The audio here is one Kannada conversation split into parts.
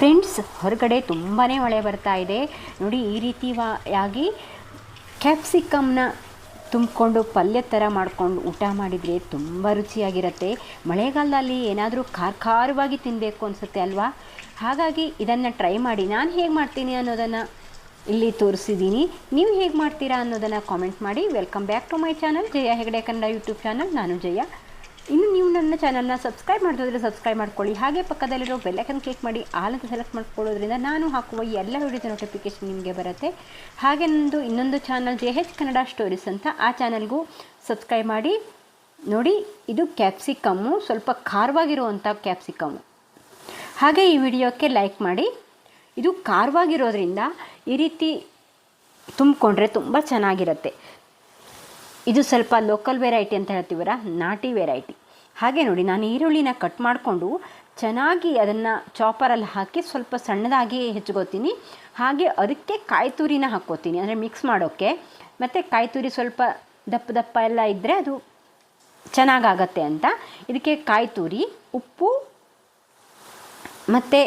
ಫ್ರೆಂಡ್ಸ್ ಹೊರಗಡೆ ತುಂಬಾ ಮಳೆ ಬರ್ತಾ ಇದೆ. ನೋಡಿ, ಈ ರೀತಿಯಾಗಿ ಕ್ಯಾಪ್ಸಿಕಮ್ನ ತುಂಬಿಕೊಂಡು ಪಲ್ಯ ಥರ ಮಾಡ್ಕೊಂಡು ಊಟ ಮಾಡಿದರೆ ತುಂಬ ರುಚಿಯಾಗಿರುತ್ತೆ. ಮಳೆಗಾಲದಲ್ಲಿ ಏನಾದರೂ ಖಾರ ಖಾರವಾಗಿ ತಿನ್ನಬೇಕು ಅನಿಸುತ್ತೆ ಅಲ್ವಾ? ಹಾಗಾಗಿ ಇದನ್ನು ಟ್ರೈ ಮಾಡಿ. ನಾನು ಹೇಗೆ ಮಾಡ್ತೀನಿ ಅನ್ನೋದನ್ನು ಇಲ್ಲಿ ತೋರಿಸಿದ್ದೀನಿ ನೀವು ಹೇಗೆ ಮಾಡ್ತೀರಾ ಅನ್ನೋದನ್ನು ಕಾಮೆಂಟ್ ಮಾಡಿ. Welcome back to my channel Jaya Hegade Kannada YouTube channel ನಾನು ಜಯ. ಇನ್ನು ನೀವು ನನ್ನ ಚಾನಲ್ನ ಸಬ್ಸ್ಕ್ರೈಬ್ ಮಾಡೋದ್ರೆ ಸಬ್ಸ್ಕ್ರೈಬ್ ಮಾಡ್ಕೊಳ್ಳಿ. ಹಾಗೆ ಪಕ್ಕದಲ್ಲಿರೋ ಬೆಲ್ಲೈಕನ್ ಕ್ಲಿಕ್ ಮಾಡಿ ಆಲ್ ಅಂತ ಸೆಲೆಕ್ಟ್ ಮಾಡ್ಕೊಳ್ಳೋದ್ರಿಂದ ನಾನು ಹಾಕುವ ಎಲ್ಲ ವಿಡಿಯೋದ ನೋಟಿಫಿಕೇಶನ್ ನಿಮಗೆ ಬರುತ್ತೆ. ಹಾಗೆ ನನ್ನದು ಇನ್ನೊಂದು channel J H Kannada stories ಅಂತ ಆ ಚಾನಲ್ಗೂ ಸಬ್ಸ್ಕ್ರೈಬ್ ಮಾಡಿ. ನೋಡಿ, ಇದು ಕ್ಯಾಪ್ಸಿಕಮ್ಮು ಸ್ವಲ್ಪ ಖಾರವಾಗಿರುವಂಥ ಕ್ಯಾಪ್ಸಿಕಮ್ಮು ಹಾಗೆ ಈ ವಿಡಿಯೋಕ್ಕೆ ಲೈಕ್ ಮಾಡಿ. ಇದು ಖಾರವಾಗಿರೋದ್ರಿಂದ ಈ ರೀತಿ ತುಂಬಿಕೊಂಡ್ರೆ ತುಂಬ ಚೆನ್ನಾಗಿರುತ್ತೆ. ಇದು ಸ್ವಲ್ಪ ಲೋಕಲ್ ವೆರೈಟಿ ಅಂತ ಹೇಳ್ತೀವರ ನಾಟಿ ವೆರೈಟಿ ಹಾಗೆ ನೋಡಿ, ನಾನು ಈರುಳ್ಳಿನ ಕಟ್ ಮಾಡಿಕೊಂಡು ಚೆನ್ನಾಗಿ ಅದನ್ನು ಚಾಪರಲ್ಲಿ ಹಾಕಿ ಸ್ವಲ್ಪ ಸಣ್ಣದಾಗಿ ಹೆಚ್ಕೋತೀನಿ. ಹಾಗೆ ಅದಕ್ಕೆ ಕಾಯಿ ತುರಿನ ಹಾಕ್ಕೋತೀನಿ, ಅಂದರೆ ಮಿಕ್ಸ್ ಮಾಡೋಕ್ಕೆ. ಮತ್ತು ಕಾಯಿ ತುರಿ ಸ್ವಲ್ಪ ದಪ್ಪ ದಪ್ಪ ಎಲ್ಲ ಇದ್ದರೆ ಅದು ಚೆನ್ನಾಗಾಗತ್ತೆ ಅಂತ. ಇದಕ್ಕೆ ಕಾಯಿ ತುರಿ ಉಪ್ಪು, ಮತ್ತು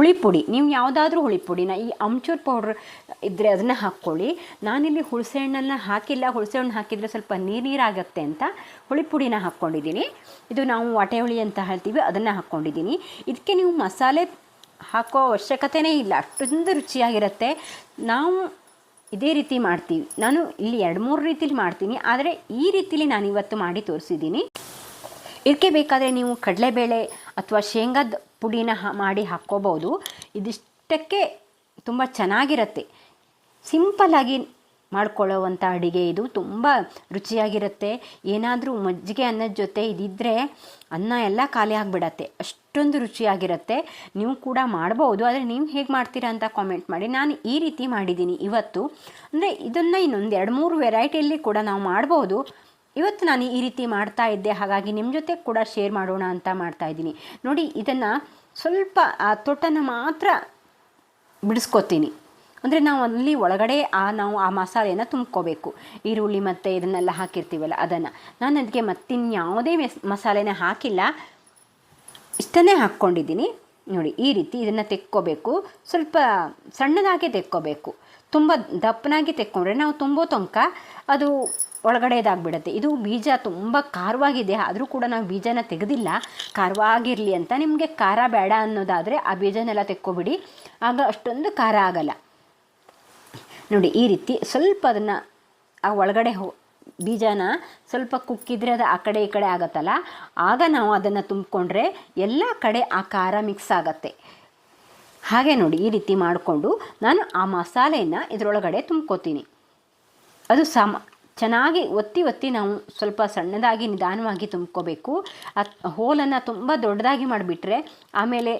ಹುಳಿ ಪುಡಿ ನೀವು ಯಾವುದಾದ್ರೂ ಹುಳಿ ಪುಡಿನ ಈ ಅಮ್ಚೂರ್ ಪೌಡ್ರ್ ಇದ್ದರೆ ಅದನ್ನು ಹಾಕ್ಕೊಳ್ಳಿ. ನಾನಿಲ್ಲಿ ಹುಳಸೆ ಹಣ್ಣನ್ನು ಹಾಕಿಲ್ಲ ಹುಳಸೆ ಹಣ್ಣು ಹಾಕಿದರೆ ಸ್ವಲ್ಪ ನೀರು ನೀರಾಗತ್ತೆ ಅಂತ ಹುಳಿ ಪುಡಿನ ಹಾಕ್ಕೊಂಡಿದ್ದೀನಿ. ಇದು ನಾವು ವಾಟೆ ಹುಳಿ ಅಂತ ಹೇಳ್ತೀವಿ, ಅದನ್ನು ಹಾಕ್ಕೊಂಡಿದ್ದೀನಿ. ಇದಕ್ಕೆ ನೀವು ಮಸಾಲೆ ಹಾಕೋ ಅವಶ್ಯಕತೆಯೇ ಇಲ್ಲ, ಅಷ್ಟೊಂದು ರುಚಿಯಾಗಿರುತ್ತೆ. ನಾವು ಇದೇ ರೀತಿ ಮಾಡ್ತೀವಿ. ನಾನು ಇಲ್ಲಿ ಎರಡು ಮೂರು ರೀತಿಲಿ ಮಾಡ್ತೀನಿ, ಆದರೆ ಈ ರೀತಿಲಿ ನಾನು ಇವತ್ತು ಮಾಡಿ ತೋರಿಸಿದ್ದೀನಿ. ಇದಕ್ಕೆ ಬೇಕಾದರೆ ನೀವು ಕಡಲೆಬೇಳೆ ಅಥವಾ ಶೇಂಗಾದ ಪುಡಿನ ಮಾಡಿ ಹಾಕ್ಕೋಬೋದು ಇದಿಷ್ಟಕ್ಕೆ ತುಂಬ ಚೆನ್ನಾಗಿರುತ್ತೆ. ಸಿಂಪಲ್ಲಾಗಿ ಮಾಡ್ಕೊಳ್ಳೋವಂಥ ಅಡುಗೆ ಇದು. ತುಂಬ ರುಚಿಯಾಗಿರುತ್ತೆ. ಏನಾದರೂ ಮಜ್ಜಿಗೆ ಅನ್ನದ ಜೊತೆ ಇದಿದ್ದರೆ ಅನ್ನ ಎಲ್ಲ ಖಾಲಿ ಆಗಿಬಿಡತ್ತೆ. ಅಷ್ಟೊಂದು ರುಚಿಯಾಗಿರುತ್ತೆ. ನೀವು ಕೂಡ ಮಾಡ್ಬೋದು. ಆದರೆ ನೀವು ಹೇಗೆ ಮಾಡ್ತೀರಾ ಅಂತ ಕಾಮೆಂಟ್ ಮಾಡಿ. ನಾನು ಈ ರೀತಿ ಮಾಡಿದ್ದೀನಿ ಇವತ್ತು. ಅಂದರೆ ಇದನ್ನು ಇನ್ನೊಂದು ಎರಡು ಮೂರು ವೆರೈಟಿಯಲ್ಲಿ ಕೂಡ ನಾವು ಮಾಡ್ಬೋದು. ಇವತ್ತು ನಾನು ಈ ರೀತಿ ಮಾಡ್ತಾ ಇದ್ದೆ, ಹಾಗಾಗಿ ನಿಮ್ಮ ಜೊತೆ ಕೂಡ ಶೇರ್ ಮಾಡೋಣ ಅಂತ ಮಾಡ್ತಾ ಇದ್ದೀನಿ. ನೋಡಿ, ಇದನ್ನು ಸ್ವಲ್ಪ, ಆ ತೊಟ್ಟನ್ನು ಮಾತ್ರ ಬಿಡಿಸ್ಕೊತೀನಿ. ಅಂದರೆ ನಾವು ಅಲ್ಲಿ ಒಳಗಡೆ ಆ, ನಾವು ಆ ಮಸಾಲೆಯನ್ನು ತುಂಬ್ಕೋಬೇಕು. ಈರುಳ್ಳಿ ಮತ್ತು ಇದನ್ನೆಲ್ಲ ಹಾಕಿರ್ತೀವಲ್ಲ, ಅದನ್ನು. ನಾನು ಅದಕ್ಕೆ ಮತ್ತಿನ್ಯಾವುದೇ ಮೆಸ್ ಮಸಾಲೆನ ಹಾಕಿಲ್ಲ. ಇಷ್ಟನ್ನೇ ಹಾಕ್ಕೊಂಡಿದ್ದೀನಿ. ನೋಡಿ, ಈ ರೀತಿ ಇದನ್ನು ತೆಕ್ಕೋಬೇಕು. ಸ್ವಲ್ಪ ಸಣ್ಣದಾಗಿ ತೆಕ್ಕೋಬೇಕು. ತುಂಬ ದಪ್ಪನಾಗಿ ತೆಕ್ಕೊಂಡ್ರೆ, ನಾವು ತುಂಬೋ ತನಕ ಅದು ಒಳಗಡೆದಾಗ್ಬಿಡುತ್ತೆ ಇದು ಬೀಜ ತುಂಬ ಖಾರವಾಗಿದೆ. ಆದರೂ ಕೂಡ ನಾವು ಬೀಜನ ತೆಗೆದಿಲ್ಲ. ಖಾರವಾಗಿರಲಿ ಅಂತ ನಿಮಗೆ ಖಾರ ಬೇಡ ಅನ್ನೋದಾದರೆ ಆ ಬೀಜನೆಲ್ಲ ತೆಕ್ಕೊಬಿಡಿ. ಆಗ ಅಷ್ಟೊಂದು ಖಾರ ಆಗಲ್ಲ. ನೋಡಿ, ಈ ರೀತಿ ಸ್ವಲ್ಪ ಅದನ್ನು ಆ ಒಳಗಡೆ ಹೋ, ಬೀಜನ ಸ್ವಲ್ಪ ಕುಕ್ಕಿದ್ರೆ ಅದು ಆ ಕಡೆ ಈ ಕಡೆ ಆಗುತ್ತಲ್ಲ? ಆಗ ನಾವು ಅದನ್ನು ತುಂಬಿಕೊಂಡ್ರೆ ಎಲ್ಲ ಕಡೆ ಆ ಖಾರ ಮಿಕ್ಸ್ ಆಗತ್ತೆ. ಹಾಗೆ ನೋಡಿ, ಈ ರೀತಿ ಮಾಡಿಕೊಂಡು ನಾನು ಆ ಮಸಾಲೆಯನ್ನು ಇದರೊಳಗಡೆ ತುಂಬ್ಕೋತೀನಿ. ಅದು ಸಮ ಚೆನ್ನಾಗಿ ಒತ್ತಿ ಒತ್ತಿ ನಾವು ಸ್ವಲ್ಪ ಸಣ್ಣದಾಗಿ ನಿಧಾನವಾಗಿ ತುಂಬ್ಕೋಬೇಕು. ಆ ಹೋಲನ್ನು ತುಂಬ ದೊಡ್ಡದಾಗಿ ಮಾಡಿಬಿಟ್ರೆ ಆಮೇಲೆ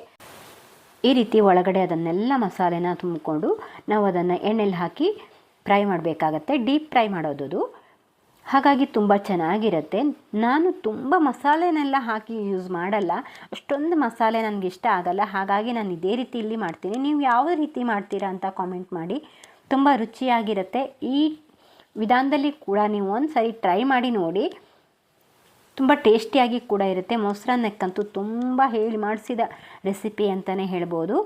ಈ ರೀತಿ ಒಳಗಡೆ ಅದನ್ನೆಲ್ಲ ಮಸಾಲೆನ ತುಂಬಿಕೊಂಡು ನಾವು ಅದನ್ನು ಎಣ್ಣೆಲಿ ಹಾಕಿ ಫ್ರೈ ಮಾಡಬೇಕಾಗತ್ತೆ. ಡೀಪ್ ಫ್ರೈ ಮಾಡೋದು ಹಾಗಾಗಿ ತುಂಬ ಚೆನ್ನಾಗಿರುತ್ತೆ. ನಾನು ತುಂಬ ಮಸಾಲೆನೆಲ್ಲ ಹಾಕಿ ಯೂಸ್ ಮಾಡಲ್ಲ. ಅಷ್ಟೊಂದು ಮಸಾಲೆ ನನಗೆ ಇಷ್ಟ ಆಗಲ್ಲ. ಹಾಗಾಗಿ ನಾನು ಇದೇ ರೀತಿ ಇಲ್ಲಿ ಮಾಡ್ತೀನಿ. ನೀವು ಯಾವ ರೀತಿ ಮಾಡ್ತೀರಾ ಅಂತ ಕಾಮೆಂಟ್ ಮಾಡಿ. ತುಂಬ ರುಚಿಯಾಗಿರುತ್ತೆ. ಈ ವಿಧಾನದಲ್ಲಿ ಕೂಡ ನೀವು ಒಂದು ಸರಿ ಟ್ರೈ ಮಾಡಿ ನೋಡಿ. ತುಂಬ ಟೇಸ್ಟಿಯಾಗಿ ಕೂಡ ಇರುತ್ತೆ. ಮೊಸರನ್ನಕ್ಕಂತೂ ತುಂಬ ಹೇಳಿ ಮಾಡಿಸಿದ ರೆಸಿಪಿ ಅಂತಲೇ ಹೇಳ್ಬೋದು.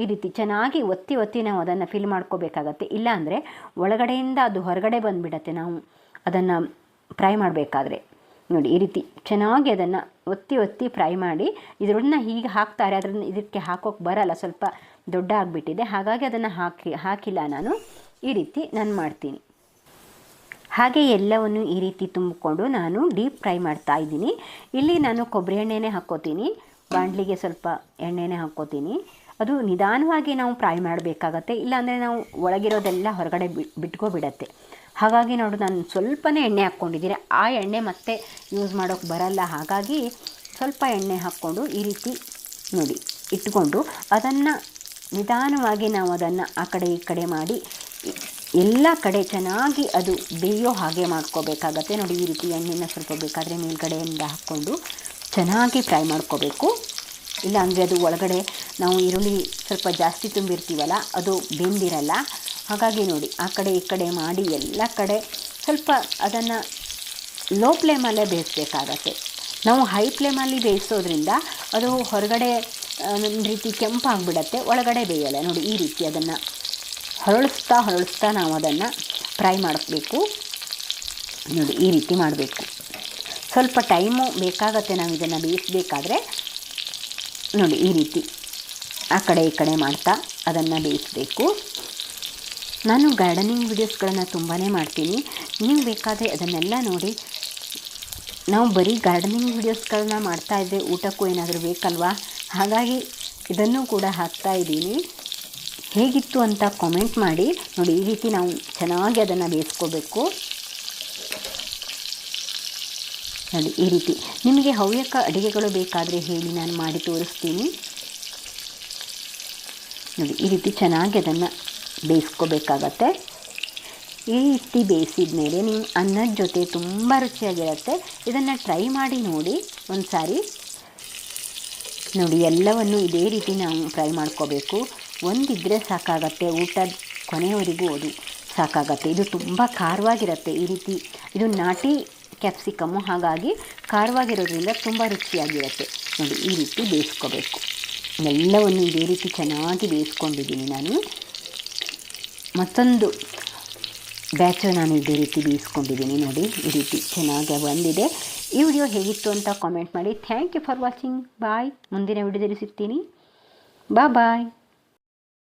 ಈ ರೀತಿ ಚೆನ್ನಾಗಿ ಒತ್ತಿ ಒತ್ತಿ ನಾವು ಅದನ್ನು ಫಿಲ್ ಮಾಡ್ಕೋಬೇಕಾಗತ್ತೆ. ಇಲ್ಲಾಂದರೆ ಒಳಗಡೆಯಿಂದ ಅದು ಹೊರಗಡೆ ಬಂದುಬಿಡತ್ತೆ ನಾವು. ಅದನ್ನು ಫ್ರೈ ಮಾಡಬೇಕಾದ್ರೆ. ನೋಡಿ, ಈ ರೀತಿ ಚೆನ್ನಾಗಿ ಅದನ್ನು ಒತ್ತಿ ಒತ್ತಿ ಫ್ರೈ ಮಾಡಿ ಇದರನ್ನ ಹೀಗೆ ಹಾಕ್ತಾರೆ. ಅದನ್ನು ಇದಕ್ಕೆ ಹಾಕೋಕ್ಕೆ ಬರಲ್ಲ. ಸ್ವಲ್ಪ ದೊಡ್ಡ ಆಗಿಬಿಟ್ಟಿದೆ. ಹಾಗಾಗಿ ಅದನ್ನು ಹಾಕಿ, ಹಾಕಿಲ್ಲ ನಾನು. ಈ ರೀತಿ ನಾನು ಮಾಡ್ತೀನಿ. ಹಾಗೆ ಎಲ್ಲವನ್ನು ಈ ರೀತಿ ತುಂಬಿಕೊಂಡು ನಾನು ಡೀಪ್ ಫ್ರೈ ಮಾಡ್ತಾ ಇದ್ದೀನಿ. ಇಲ್ಲಿ ನಾನು ಕೊಬ್ಬರಿ ಎಣ್ಣೆನೇ ಹಾಕ್ಕೋತೀನಿ. ಬಾಣಲಿಗೆ ಸ್ವಲ್ಪ ಎಣ್ಣೆನೇ ಹಾಕ್ಕೋತೀನಿ. ಅದು ನಿಧಾನವಾಗಿ ನಾವು ಫ್ರೈ ಮಾಡಬೇಕಾಗತ್ತೆ. ಇಲ್ಲಾಂದರೆ ನಾವು ಒಳಗಿರೋದೆಲ್ಲ ಹೊರಗಡೆ ಬಿಟ್ಕೋಬಿಡತ್ತೆ. ಹಾಗಾಗಿ ನೋಡು, ನಾನು ಸ್ವಲ್ಪನೇ ಎಣ್ಣೆ ಹಾಕ್ಕೊಂಡಿದ್ದೀನಿ. ಆ ಎಣ್ಣೆ ಮತ್ತೆ ಯೂಸ್ ಮಾಡೋಕ್ಕೆ ಬರಲ್ಲ. ಹಾಗಾಗಿ ಸ್ವಲ್ಪ ಎಣ್ಣೆ ಹಾಕ್ಕೊಂಡು ಈ ರೀತಿ ನೋಡಿ, ಇಟ್ಕೊಂಡು ಅದನ್ನು ನಿಧಾನವಾಗಿ ನಾವು ಅದನ್ನು ಆ ಕಡೆ ಈ ಕಡೆ ಮಾಡಿ ಎಲ್ಲ ಕಡೆ ಚೆನ್ನಾಗಿ ಅದು ಬೇಯೋ ಹಾಗೆ ಮಾಡ್ಕೋಬೇಕಾಗತ್ತೆ. ನೋಡಿ, ಈ ರೀತಿ ಎಣ್ಣೆನ ಸ್ವಲ್ಪ ಬೇಕಾದರೆ ಮೇಲ್ಗಡೆಯಿಂದ ಹಾಕ್ಕೊಂಡು ಚೆನ್ನಾಗಿ ಫ್ರೈ ಮಾಡ್ಕೋಬೇಕು. ಇಲ್ಲ ಅಂದರೆ ಅದು ಒಳಗಡೆ ನಾವು ಈರುಳ್ಳಿ ಸ್ವಲ್ಪ ಜಾಸ್ತಿ ತುಂಬಿರ್ತೀವಲ್ಲ, ಅದು ಬೆಂದಿರಲ್ಲ. ಹಾಗಾಗಿ ನೋಡಿ, ಆ ಕಡೆ ಈ ಕಡೆ ಮಾಡಿ ಎಲ್ಲ ಕಡೆ ಸ್ವಲ್ಪ ಅದನ್ನು ಲೋ ಫ್ಲೇಮಲ್ಲೇ ಬೇಯಿಸ್ಬೇಕಾಗತ್ತೆ. ನಾವು ಹೈ ಫ್ಲೇಮಲ್ಲಿ ಬೇಯಿಸೋದ್ರಿಂದ ಅದು ಹೊರಗಡೆ ಒಂದು ರೀತಿ ಕೆಂಪಾಗಿಬಿಡತ್ತೆ, ಒಳಗಡೆ ಬೇಯಲ್ಲ. ನೋಡಿ, ಈ ರೀತಿ ಅದನ್ನು ಹೊರಳಿಸ್ತಾ ಹರಳಿಸ್ತಾ ನಾವು ಅದನ್ನು ಫ್ರೈ ಮಾಡಬೇಕು ನೋಡಿ, ಈ ರೀತಿ ಮಾಡಬೇಕು. ಸ್ವಲ್ಪ ಟೈಮು ಬೇಕಾಗತ್ತೆ ನಾವು ಇದನ್ನು ಬೇಯಿಸಬೇಕಾದ್ರೆ. ನೋಡಿ, ಈ ರೀತಿ ಆ ಕಡೆ ಈ ಕಡೆ ಮಾಡ್ತಾ ಅದನ್ನು ಬೇಯಿಸಬೇಕು. ನಾನು ಗಾರ್ಡನಿಂಗ್ ವಿಡಿಯೋಸ್ಗಳನ್ನು ತುಂಬಾ ಮಾಡ್ತೀನಿ. ನೀವು ಬೇಕಾದರೆ ಅದನ್ನೆಲ್ಲ ನೋಡಿ. ನಾವು ಬರೀ ಗಾರ್ಡನಿಂಗ್ ವಿಡಿಯೋಸ್ಗಳನ್ನ ಮಾಡ್ತಾ ಇದ್ದರೆ ಊಟಕ್ಕೂ ಏನಾದರೂ ಬೇಕಲ್ವಾ? ಹಾಗಾಗಿ ಇದನ್ನು ಕೂಡ ಹಾಕ್ತಾ ಇದ್ದೀನಿ. ಹೇಗಿತ್ತು ಅಂತ ಕಾಮೆಂಟ್ ಮಾಡಿ. ನೋಡಿ, ಈ ರೀತಿ ನಾವು ಚೆನ್ನಾಗಿ ಅದನ್ನು ಬೇಯಿಸ್ಕೋಬೇಕು. ನೋಡಿ, ಈ ರೀತಿ. ನಿಮಗೆ ಹವ್ಯಕ ಅಡುಗೆಗಳು ಬೇಕಾದರೆ ಹೇಳಿ ನಾನು ಮಾಡಿ ತೋರಿಸ್ತೀನಿ. ನೋಡಿ, ಈ ರೀತಿ ಚೆನ್ನಾಗಿ ಅದನ್ನು ಬೇಯಿಸ್ಕೋಬೇಕಾಗತ್ತೆ. ಈ ರೀತಿ ಬೇಯಿಸಿದ ಮೇಲೆ ನಿಮ್ಮ ಅನ್ನದ ಜೊತೆ ತುಂಬ ರುಚಿಯಾಗಿರುತ್ತೆ. ಇದನ್ನು ಟ್ರೈ ಮಾಡಿ ನೋಡಿ ಒಂದು ಸಾರಿ ನೋಡಿ, ಎಲ್ಲವನ್ನು ಇದೇ ರೀತಿ ನಾವು ಫ್ರೈ ಮಾಡ್ಕೋಬೇಕು. ಒಂದಿದ್ದರೆ ಸಾಕಾಗತ್ತೆ ಊಟದ ಕೊನೆಯವರೆಗೂ ಅದು ಸಾಕಾಗತ್ತೆ. ಇದು ತುಂಬ ಖಾರವಾಗಿರುತ್ತೆ ಈ ರೀತಿ. ಇದು ನಾಟಿ ಕ್ಯಾಪ್ಸಿಕಮ್ಮು, ಹಾಗಾಗಿ ಖಾರವಾಗಿರೋದ್ರಿಂದ ತುಂಬ ರುಚಿಯಾಗಿರುತ್ತೆ. ನೋಡಿ, ಈ ರೀತಿ ಬೇಯಿಸ್ಕೋಬೇಕು. ಎಲ್ಲವನ್ನು ಇದೇ ರೀತಿ ಚೆನ್ನಾಗಿ ಬೇಯಿಸ್ಕೊಂಡಿದ್ದೀನಿ ನಾನು. ಮತ್ತೊಂದು ಬ್ಯಾಚು ನಾನು ಇದೇ ರೀತಿ ಬೇಯಿಸ್ಕೊಂಡಿದ್ದೀನಿ ನೋಡಿ, ಈ ರೀತಿ ಚೆನ್ನಾಗಿ ಬಂದಿದೆ. ಈ ವಿಡಿಯೋ ಹೇಗಿತ್ತು ಅಂತ ಕಾಮೆಂಟ್ ಮಾಡಿ. Thank you for watching bye ಮುಂದಿನ ವಿಡಿಯೋದಲ್ಲಿ ಸಿಗ್ತೀನಿ. ಬಾ ಬಾಯ್